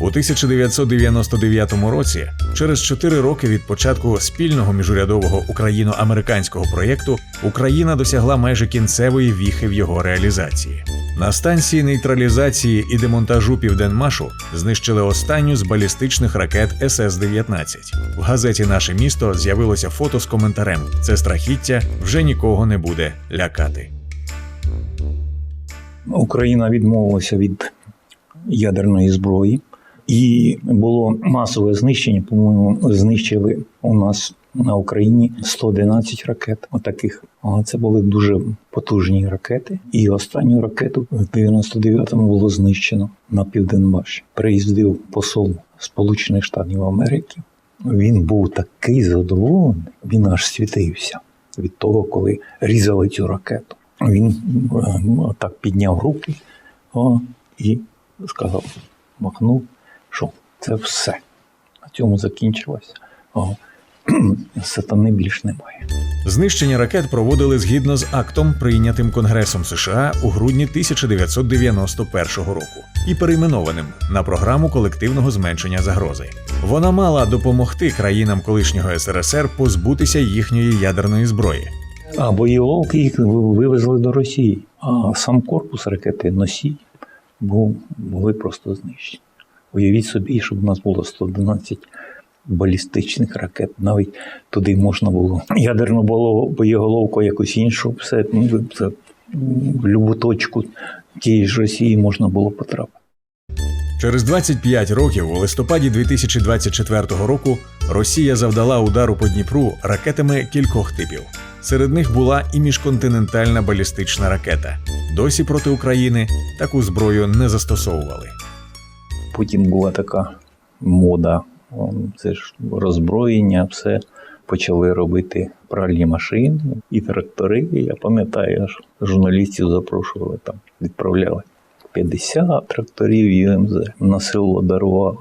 У 1999 році, через 4 роки від початку спільного міжурядового україно-американського проєкту, Україна досягла майже кінцевої віхи в його реалізації. На станції нейтралізації і демонтажу Південмашу знищили останню з балістичних ракет СС-19. В газеті Наше місто з'явилося фото з коментарем: це страхіття вже нікого не буде лякати. Україна відмовилася від ядерної зброї, і було масове знищення. По-моєму, знищили у нас на Україні 111 ракет. Отаких. Це були дуже потужні ракети. І останню ракету в 99-му було знищено на Південмаші. Приїздив посол Сполучених Штатів Америки. Він був такий задоволений, він аж світився від того, коли різали цю ракету. Він е, так підняв руки о, і сказав, махнув, що це все. На цьому закінчилося. Сатани більш немає. Знищення ракет проводили згідно з актом, прийнятим Конгресом США у грудні 1991 року і перейменованим на програму колективного зменшення загрози. Вона мала допомогти країнам колишнього СРСР позбутися їхньої ядерної зброї. А боєголовки їх вивезли до Росії, а сам корпус ракети носій був, були просто знищені. Уявіть собі, щоб у нас було 111 балістичних ракет. Навіть туди можна було ядерну боєголовку якусь іншу, все ну, це в любу точку тієї ж Росії можна було потрапити. Через 25 років, у листопаді 2024 року, Росія завдала удару по Дніпру ракетами кількох типів. Серед них була і міжконтинентальна балістична ракета. Досі проти України таку зброю не застосовували. Потім була така мода, це ж роззброєння, все. Почали робити пральні машини і трактори. Я пам'ятаю, аж журналістів запрошували там, відправляли 50 тракторів ЮМЗ на село дарували.